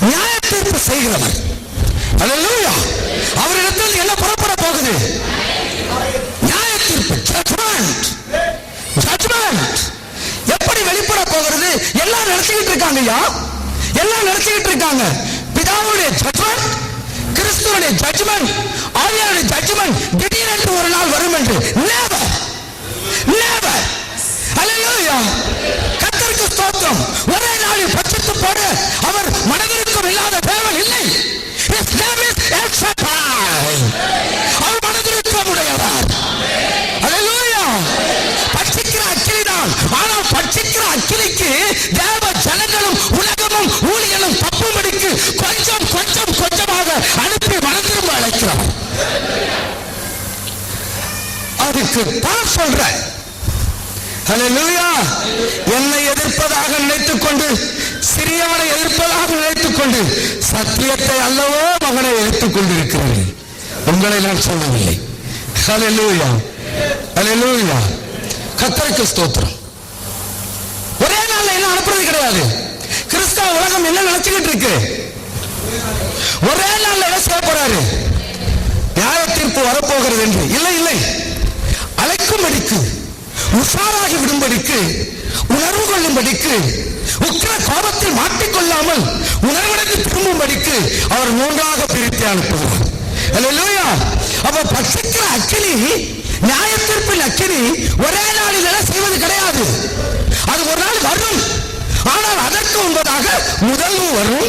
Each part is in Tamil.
நியாய செய்கிறவர். அவரிடத்தில் என்ன புறப்பட போகுது? நியாய ஜட்மெண்ட் ஜட்மெண்ட் எப்படி வெளிப்பட போகிறது? எல்லாம் நடத்திக்கிட்டு இருக்காங்க ஐயா. எல்லாம் நடத்திக்கிட்டு இருக்காங்க. பிதாவுடைய ஜட்மெண்ட் கிறிஸ்துவனுடைய ஜட்மெண்ட் ஆவியாருடைய ஜட்மெண்ட் திடீரென்று ஒரு நாள் வரும் என்று. நேவர் நேவர் அல்லேலூயா. கத்தருக்கு ஸ்தோத்திரம். ஒரே நாளில் பட்சத்து போட. அவர் அதுக்கு தான் சொல்றேன். என்னை எதிர்ப்பதாக நினைத்துக் கொண்டு சிறியவனை எதிர்ப்பதாக நினைத்துக் கொண்டு சத்தியத்தை அல்லவோ மகனை எதிர்த்துக் கொண்டிருக்கிறேன். உங்களை நான் சொல்லவில்லை. ஹalleluya. ஹalleluya. கர்த்தருக்கு ஸ்தோத்திரம். ஒரே நாள்ல என்ன அனுப்புறது கிடையாது. கிறிஸ்தவ உலகம் என்ன நினைச்சுக்கிட்டு இருக்கு? ஒரே நாள்ல என்ன செய்ய போறாரு? நியாய தீர்ப்பு வரப்போகிறது என்று. இல்லை இல்லை. விடும்படிக்கு உஷாராகி விடும்படிக்கு உணர்வு கொள்ளும்படிக்கு உக்கிர கோபத்தில் மாட்டிக்கொள்ளாமல் உணர்வடைந்து திரும்பும்படிக்கு அவர் மூன்றாக பிரித்து அனுப்புகிறார் அவ அப்ப பட்சிக்கிற அக்கினி நியாய தீர்ப்பின் அக்கினி ஒரே நாளில் எல்லாம் செய்வது கிடையாது. அது ஒரு நாள் வரும். ஆனால் அதற்கு முன்பதாக முதல் வரும்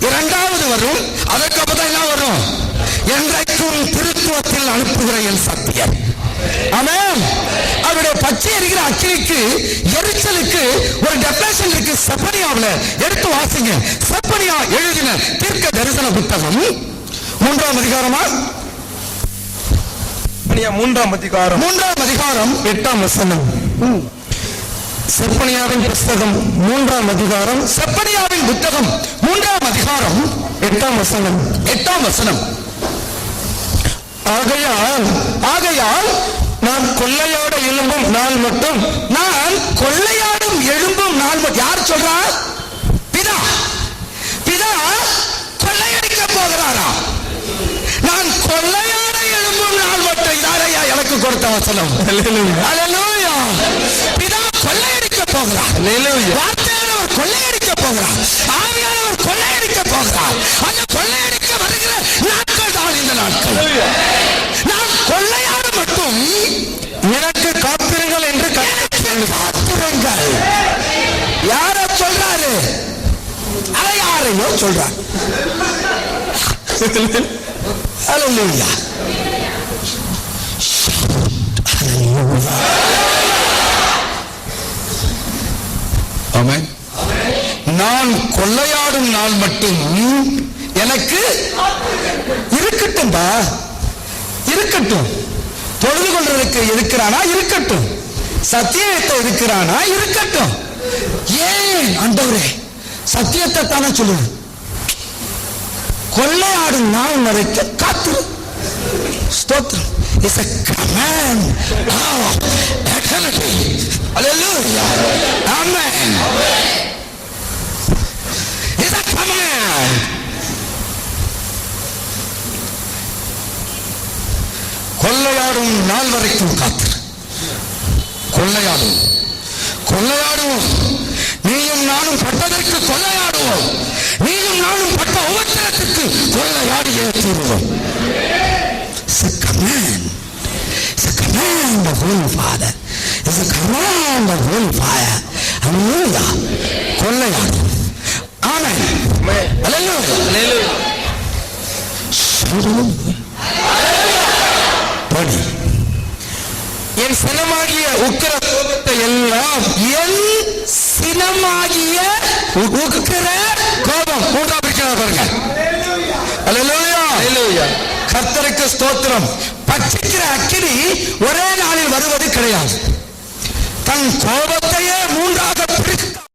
இரண்டாவது வரும் அதற்கு அப்பதான் என்ன வரும்? என்றைக்கும் திருத்துவத்தில் அனுப்புகிற என் சத்தியம் அவருடைய பச்சை எரிகிற அக்கினிக்கு எரிச்சலுக்கு ஒரு டெபினேஷன் இருக்கு. செப்பனியாவுல எடுத்து வாசிங்க. செப்பனியா எழுதின தீர்க்க தரிசன புத்தகம் மூன்றாம் அதிகாரமா? செப்பனியா மூன்றாம் அதிகாரம். மூன்றாம் அதிகாரம் எட்டாம் வசனம். செப்பனியாவின் புஸ்தகம் மூன்றாம் அதிகாரம். செப்பனியாவின் புத்தகம் மூன்றாம் அதிகாரம் எட்டாம் வசனம். எட்டாம் வசனம். ஆகையால் ஆகையால் நாள் மட்டும். நான் கொள்ளையாடும் எழும்பும் நாள் மட்டும். யார் சொல்றா? பிதா. பிதா கொள்ளையடிக்க போகிறாரா? நான் கொள்ளையாட எழும்பும் நாள் மட்டும். யாரையா எனக்கு கொடுத்த வசனம். பிதா கொள்ளையடிக்க போகிறார். வார்த்தையானவர் கொள்ளையடிக்க போகிறார். ஆவியானவர் கொள்ளையடிக்க போகிறார். அந்த கொள்ளையடிக்க யாரையோ. Amen. நான் கொள்ளையாடும் நாள் மட்டும் எனக்கு இருக்கட்டும்பா. இருக்கட்டும். தொழுது கொள்றதுக்கு இருக்கிறானா? இருக்கட்டும். சத்தியத்தை இருக்கிறானா? இருக்கட்டும். ஏன் ஆண்டவரே? சத்தியத்தை தானே சொல்லுது கொள்ளையாடும் நாள் வரைக்கும் காத்துரு ஸ்தோத்திரம். Is a command. Of eternity. Hallelujah. Amen. Is a command. கொள்ளையாடும் நாள் வரைக்கும் காத்திரு கொள்ளையாடும். கொள்ளையாடுவோம் நீயும் நானும் பட்டதற்கு கொள்ளையாடுவோம் நீயும் நானும் பட்ட உபத்திரத்திற்கு கொள்ளையாடியே தீருவோம் It's a command. It's a command of Holy Father. It's a command of Holy Fire. Hallelujah. கொள்ளையாடும் amen Hallelujah. சொல்லுங்க. சினமாகிய உக்கிர கோபம் மூன்றாம் பிரிக்கிறார் பாருங்க. அல்லேலூயா கர்த்தருக்கு ஸ்தோத்திரம். பட்சிக்கிற அக்கினி ஒரே நாளில் வருவது கிடையாது. தன் கோபத்தையே மூன்றாக பிரித்து